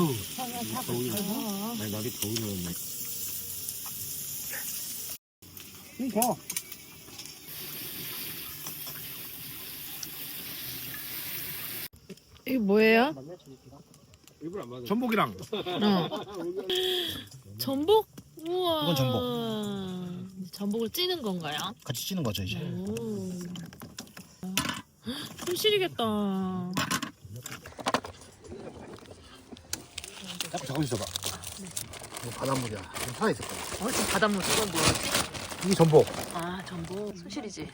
아우 더우네. 아니 더우네. 이거 이게 뭐예요? 일부러 안 맞아. 전복이랑 어. 전복? 우와. 이건 전복. 전복을 찌는 건가요? 같이 찌는 거죠 이제. 오. 손 시리겠다. 잡고 있어봐. 이거 바닷물이야. 좀 살아있을 거야. 어, 지금 바닷물 이건 뭐야? 이게 전복. 아, 전복. 손 시리지.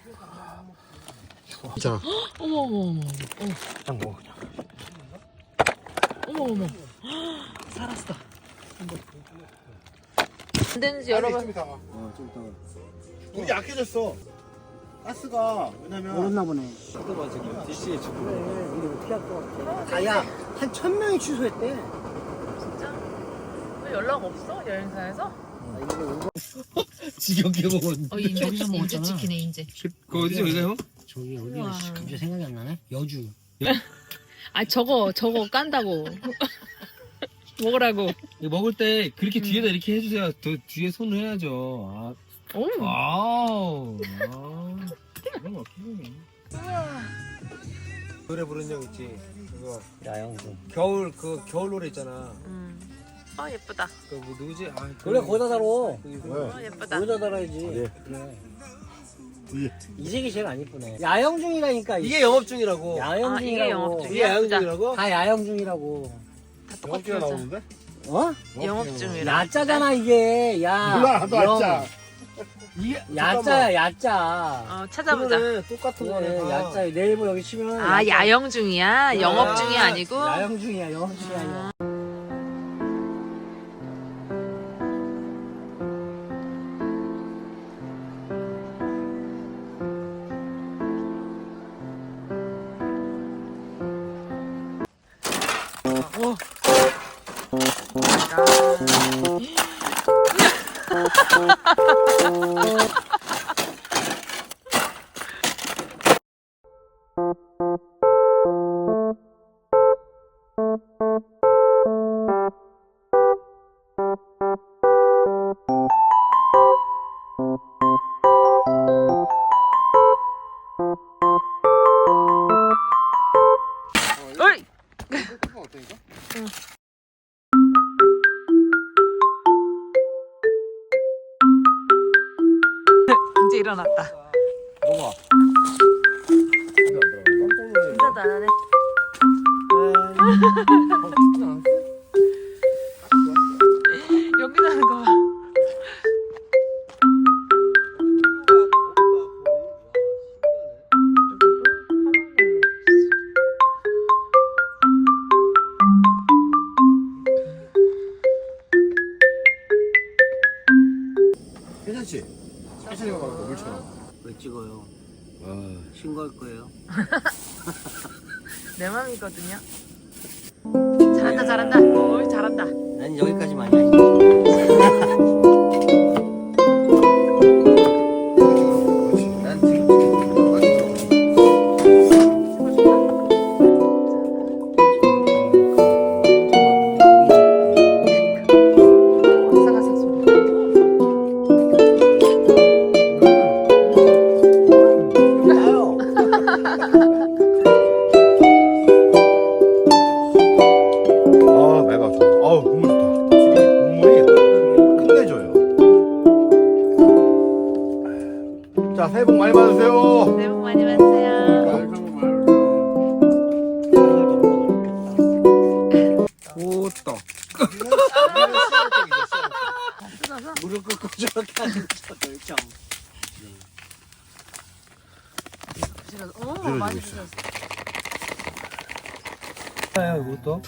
자, 어머, 어머, 어머. 딱 먹어 그냥. 어머, 어머. 살았어. 전복. 안 되는지 여러분. 좀 이따가. 어, 좀 이따가. 우리 약해졌어. 가스가 왜냐면 모르나 보네. 봐 지금 DC에 지금. 우리 어떻게 할 것 같아? 가야 한 천 명이 취소했대. 연락 없어? 여행사에서? 지겹게 먹었는데. 어, 인제, 저기서 인제 먹었잖아. 찍히네, 인제. 그 어디죠 여기가 형? 저기 어디. 갑자기 생각이 안 나네. 여주. 아, 저거, 저거 깐다고. 먹으라고. 이거 먹을 때 그렇게 뒤에다 이렇게 해주세요. 더 뒤에 손을 해야죠. 아, 오. 아우. 아. 그런 거 없겠네. 노래 부르는 형 있지. 그거 야영도. 겨울 그 겨울 노래 있잖아. 음. 어, 예쁘다. 그뭐 누구지? 아, 그래 거기다 달어. 그 이름. 왜? 어, 예쁘다. 거기다 달아야지. 네. 그래. 이게 이 색이 제일 안 이쁘네. 야영 중이라니까. 이게 영업 중이라고. 야영 아, 이게 중이라고. 영업 중이야? 이게 야영 중이라고? 다 야영 중이라고. 다 영업기가 똑같은 나오는데? 어? 영업 중이라. 야짜잖아 이게. 야. 몰라 나도 영. 알자. 이게 야짜야 야짜. 어, 찾아보자. 그러네, 똑같은 거네. 그래. 야짜. 네이버 여기 치면. 아. 야영 중이야? 영업 아, 중이 아니고? 야영 중이야 영업 중이 아니야. 어 이제 일어났다. 뭐가? 인사도 안 하네. 여기 사는 거 봐. 잘한다, 잘한다. 오, 잘한다. 난 여기까지만이야.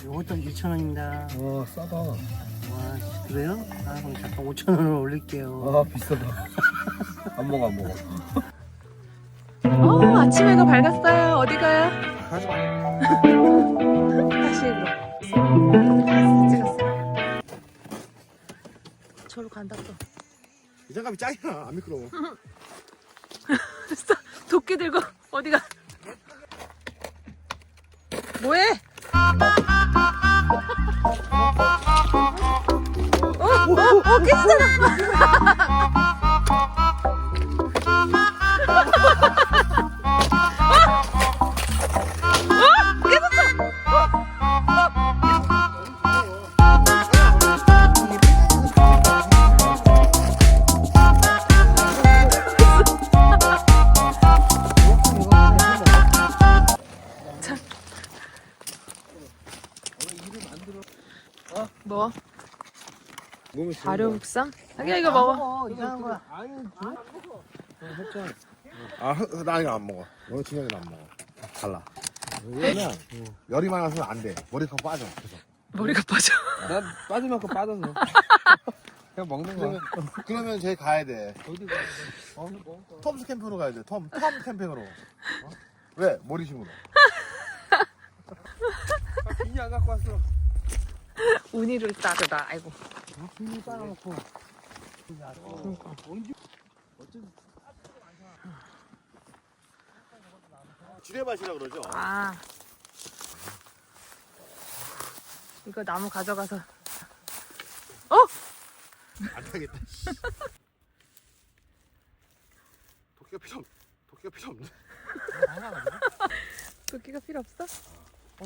이것도? 이것도 2,000원입니다. 어, 싸다. 와, 그래요? 아, 그럼 잠깐 5,000원을 올릴게요. 아, 비싸다. 안 먹어, 안 먹어. 어, 아침 해가 밝았어요. 어디 가요? 다시 다 찍었어. 저로 간다 또. 이 장갑이 짱이야. 안 미끄러워. 도끼 들고 어디 가? 뭐해? 어, 어, 깨지잖아. 발효국상? 자기야 이거 먹어. 어, 이상한 거야. 아, 흐- 나 이거 안 먹어. 너는 진영이는 안 먹어. 달라. 왜냐면 열이 많아서 안 돼. 머리가 빠져. 그래서. 머리가 빠져. 난 빠질 만큼 빠져서 그냥 먹는 거야 그러면, 그러면 쟤 가야 돼. 어디 가 어? 톰스 캠핑으로 가야 돼. 톰, 톰 캠핑으로. 어? 왜? 머리 심으로. 비니 안 갖고 왔어 운이를 따르다. 아이고. 비닐 빨아놓고. 그러니까. 지뢰밭이라 그러죠? 아. 이거 나무 가져가서. 어? 안 타겠다. 도끼가 필요 없, 도끼가 필요 없네. 도끼가 필요 없어? 어,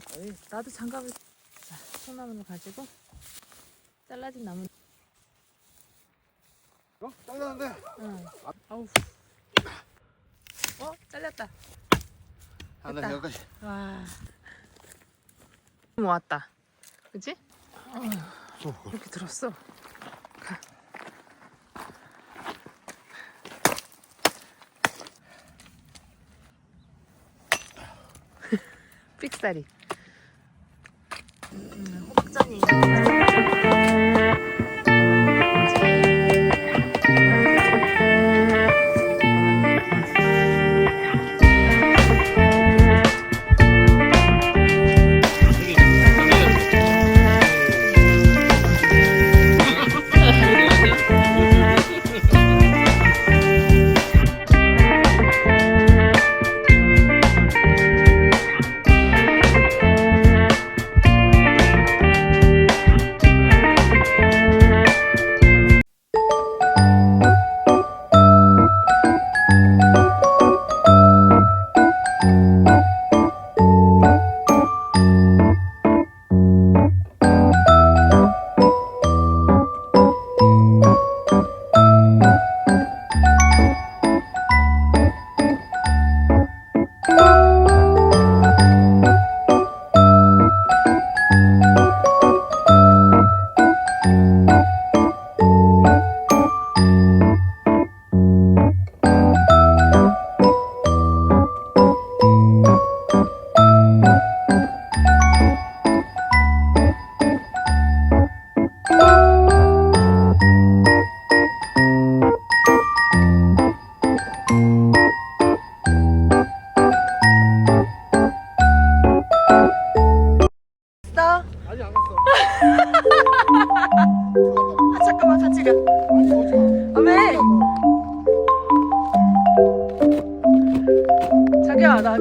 나도 장갑을. 자, 소나무를 가지고 잘라진 나무. 어? 잘렸는데? 응. 아우. 어? 잘렸다. 아, 나 됐다. 여기까지. 와. 모았다. 그치? 또, 이렇게 들었어. 가. 삑사리. 음, 혹전이.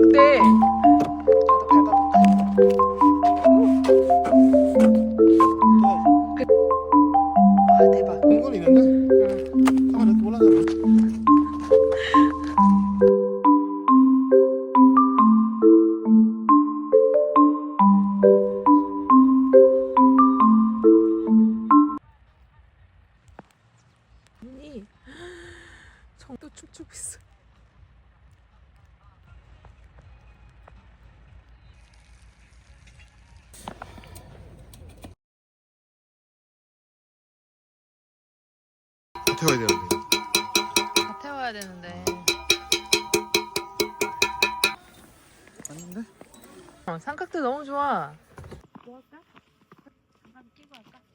그때 저도 춤추고 있어. 태워야 되는데. 다 태워야 되는데. 아닌데? 어, 삼각대 너무 좋아.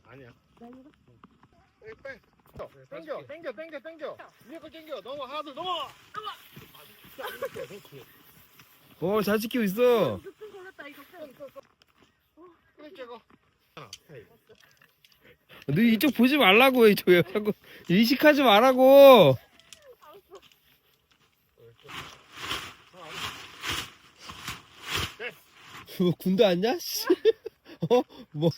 아니야. 빼, 빼. 땡겨, 땡겨, 땡겨, 땡겨. 위에 거 땡겨. 넘어, 하나, 둘, 넘어. 어잘 지키고 있어 그래, 거 너 이쪽 보지 말라고 이쪽 자꾸 인식하지 말라고 뭐 군대 왔냐? 씨. 어? 뭐?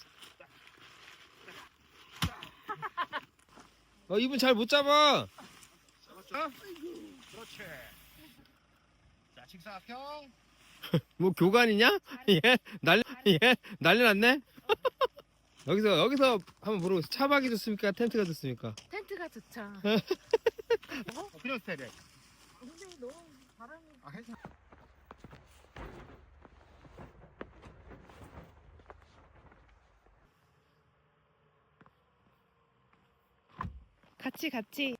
어, 이분 잘 못 잡아. 그렇지. 자, 직사각형. 뭐 교관이냐? 예, 난리, 예, 난리 났네. 여기서 여기서 한번 물어보세요. 차박이 좋습니까? 텐트가 좋습니까? 텐트가 좋죠. 어? 그냥 스타일이야. 근데 너무 바람이 아, 괜찮아. 같이 같이